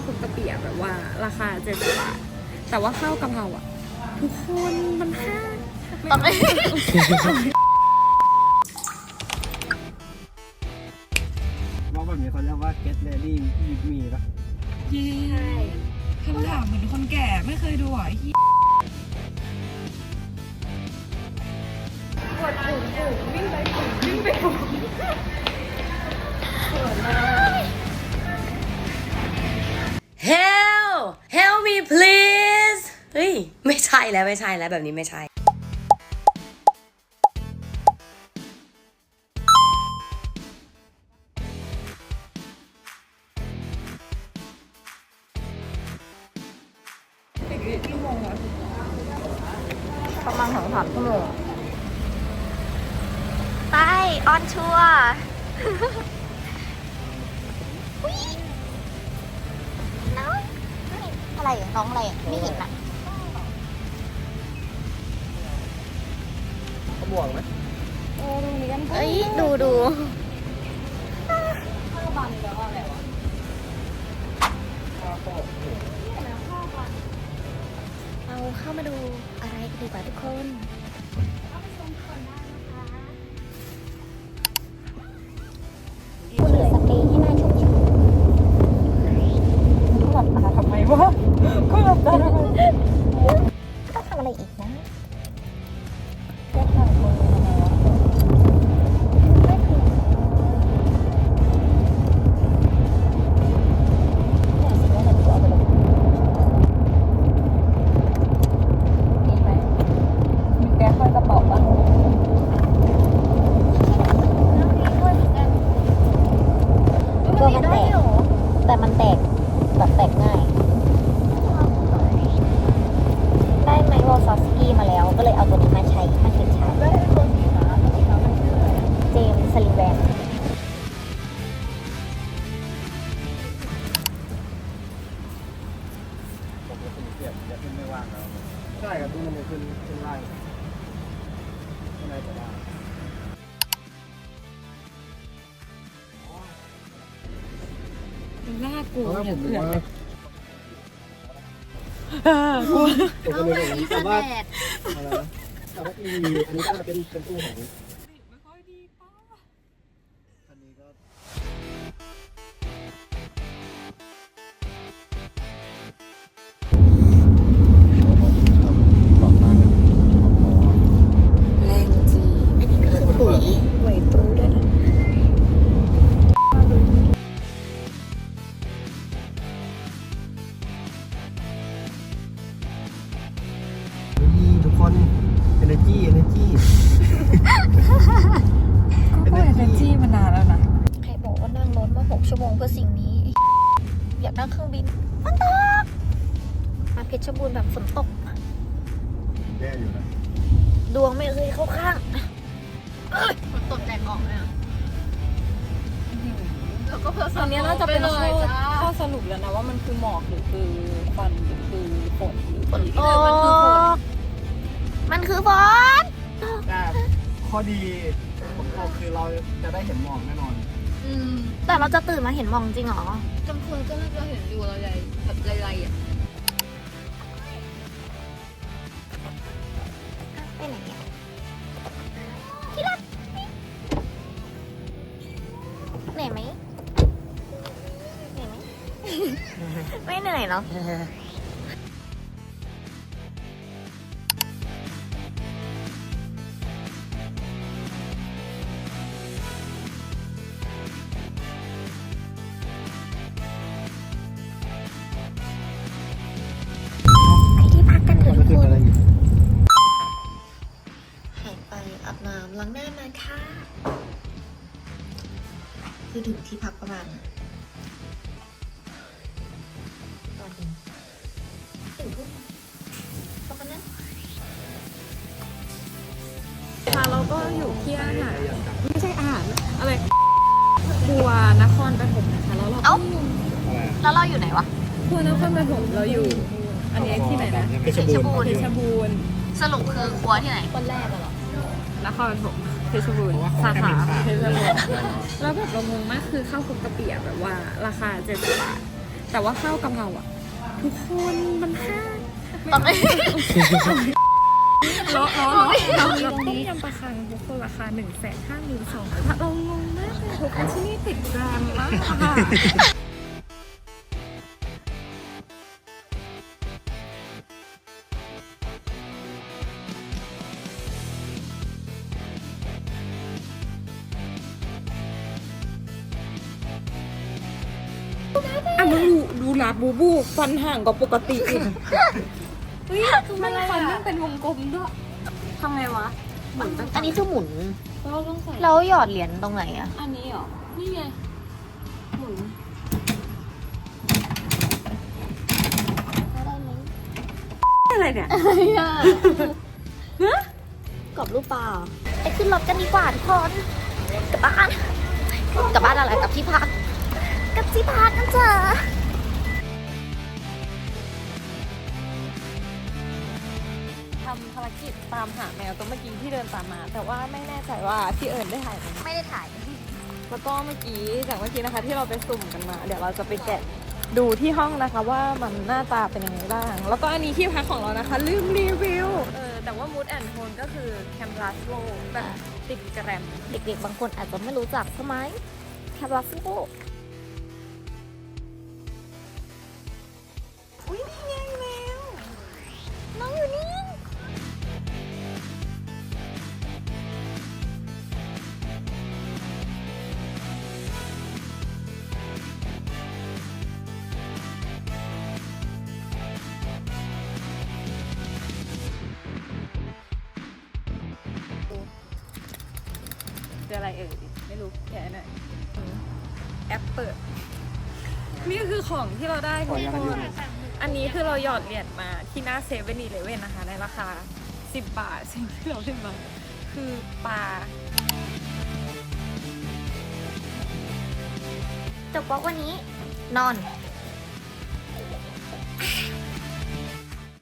าวคลุกกะปิอะแบบว่า ราคาเจ็ดสิบบาท แต่ว่าข้าวกะเพราอะทุกคนมันห้าตอนนี้ว่าแบบนี้เขาเรียกว่า get ready with me ปะใช่คำถามเหมือนคนแก่ไม่เคยดูอะที่ปวดปุ่มปุ่มวิ่งไปปุ่มวิ่งไปปุ่ม Help ช่แล้วไม่ใช่แล้วแบบนี้ไม่ใช่ ประมาณสองสามชั่วโมงไป ออนชัวร์น้องอะไรอะน้องอะไรไม่เห็นอะ บวกไหมเออตรงนี้กันเอ้ยดูดูข้าวบันแล้วอะไรวะเอาเข้ามาดูอะไรกันดีกว่าทุกคน สียบจะขึ้นไม่ว่างแล้วใช่ครับที่มันจะขึ้นขึ้นล่างข้างในจะได้น่ากลัวเพราะว่าผเนี่ยมเพื่รู้อนว่าผมก็เลยบอกแต่ว่าอะไรนะแต่ว่าอีอันนี้ก็เป็นเป็นตู้ของ บอกว่านั่งรถมาหกชั่วโมงเพื่อสิ่งนี้ อยากนั่งเครื่องบินฝนตกมาเพชรบูรณ์แบบฝนตกแย่อยู่นะ ดวงไม่เคยเข้าข้างฝนตกแดดออกเลยอะแล้วก็เพิ่มตอนนี้น่าจะเป็นเลข้อยจ้าข้อสรุปแล้วนะว่ามันคือหมอกหรือคือควันหรือคือฝนหรือฝนตเออมันคือฝนกมันคือฝนแต่ข้อดีของเราคือเราจะได้เห็นหมอกแน่นอน อืมแต่เราจะตื่นมาเห็นหมองจริงเหรอ กลางคืนก็น่าจะเห็นอยู่อะไรแบบไรๆอะไปไหนอะที่รักเหนื่อยไหมเหนื่อยไหม ไม่เหนื่อยเนาะ คือถึงที่พักประมาณตอนนี้ถึงทุ่มประมาณนั้นค่ะเราก็อยู่ที่อาหารไม่ใช่อาหารอะไรครัวนครปฐมนะคะแล้วเราก็เอ้าอยู่แล้วเราอยู่ไหนวะ ครัวนครปฐมเราอยู่ อันนี้ที่ไหนนะเพชรบูรณ์ เพชรบูรณ์สรุปคือครัวที่ไหน คนแรกอะเหรอนครปฐม เพชรบูรณ์สาขาเพชรบูรณ์แล้วแบบเรางงมากคือข้าวคลุกกะปิอะแบบว่าราคาเจ็ดสิบบาท แต่ว่าข้าวกะเพราอะ ทุกคนมันห้าตอนนี้ล้อล้อล้อเราเราต้มยำปลาคังทุกคนราคาหนึ่งแสนห้าหมื่นสองเรางงมากเลยทุกคนที่นี่ติดแกรมมากค่ะ มึงดูดูลาบูบูฟันห่างกว่าปกติอีกเฮ้ยคือมันฟันมันเป็นวงกลมด้วยทำไงวะหมุนไปอันนี้คือหมุนเราต้องใส่แล้วหยอดเหรียญตรงไหนอะอันนี้เหรอ นี่ไง หมุนได้ไหมอะไรเนี่ยกรอบรูปปลาไปขึ้นรถกันดีกว่าทุกคนกลับบ้านกลับบ้านอะไรกลับที่พักกลับ ที่พักกันเถอะทำภารกิจตามหาแมวตัวเมื่อกี้ที่เดินตามมา แต่ว่าไม่แน่ใจว่าพี่เอิญได้ถ่ายไหมไม่ได้ถ่าย แล้วก็เมื่อกี้จากเมื่อกี้นะคะที่เราไปสุ่มกันมา เดี๋ยวเราจะไปแกะดูที่ห้องนะคะว่ามันหน้าตาเป็นยังไงบ้าง แล้วก็อันนี้ที่พักของเรานะคะ ลืมรีวิว เออแต่ว่า mood and tone ก็คือแคมรัสโลแบบติดแกรม เด็กๆ บางคนอาจจะไม่รู้จักใช่ไหมแคบราฟิโก คืออะไรเอ่ยไม่รู้แกะหน่อยแอปเปิดนี่คือของที่เราได้ทุกคน อันนี้คือเราหยอดเหรียญมาที่หน้าเซเว่นอีเลเว่นนะคะ ในราคา 10 บาทสิ่งที่เราได้มาคือปลาจบวอล์กวันนี้นอน